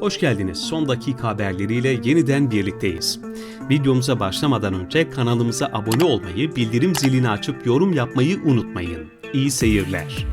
Hoş geldiniz. Son dakika haberleriyle yeniden birlikteyiz. Videomuza başlamadan önce kanalımıza abone olmayı, bildirim zilini açıp yorum yapmayı unutmayın. İyi seyirler.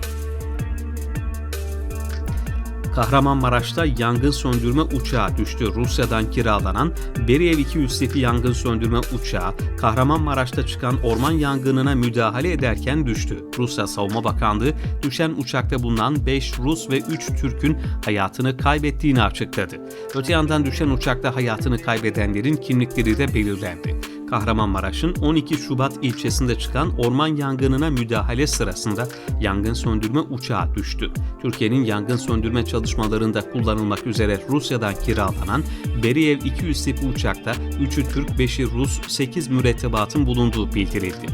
Kahramanmaraş'ta yangın söndürme uçağı düştü. Rusya'dan kiralanan Beriev 200 tipi yangın söndürme uçağı Kahramanmaraş'ta çıkan orman yangınına müdahale ederken düştü. Rusya Savunma Bakanlığı düşen uçakta bulunan 5 Rus ve 3 Türk'ün hayatını kaybettiğini açıkladı. Öte yandan düşen uçakta hayatını kaybedenlerin kimlikleri de belirlendi. Kahramanmaraş'ın 12 Şubat ilçesinde çıkan orman yangınına müdahale sırasında yangın söndürme uçağı düştü. Türkiye'nin yangın söndürme çalışmalarında kullanılmak üzere Rusya'dan kiralanan Beriev 200 tipi uçakta 3'ü Türk, 5'i Rus, 8 mürettebatın bulunduğu bildirildi.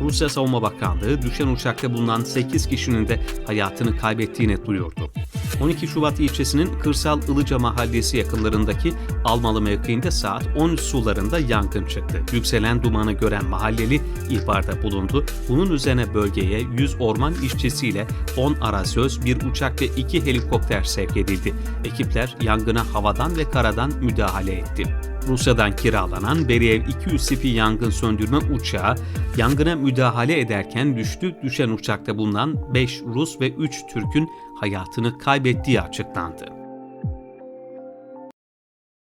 Rusya Savunma Bakanlığı düşen uçakta bulunan 8 kişinin de hayatını kaybettiğini duyurdu. 12 Şubat ilçesinin Kırsal Ilıca mahallesi yakınlarındaki Almalı mevkiinde saat 13 sularında yangın çıktı. Yükselen dumanı gören mahalleli ihbarda bulundu. Bunun üzerine bölgeye 100 orman işçisiyle 10 arazöz, bir uçak ve 2 helikopter sevk edildi. Ekipler yangına havadan ve karadan müdahale etti. Rusya'dan kiralanan Beriev 200 tipi yangın söndürme uçağı yangına müdahale ederken düştü. Düşen uçakta bulunan 5 Rus ve 3 Türk'ün hayatını kaybettiği açıklandı.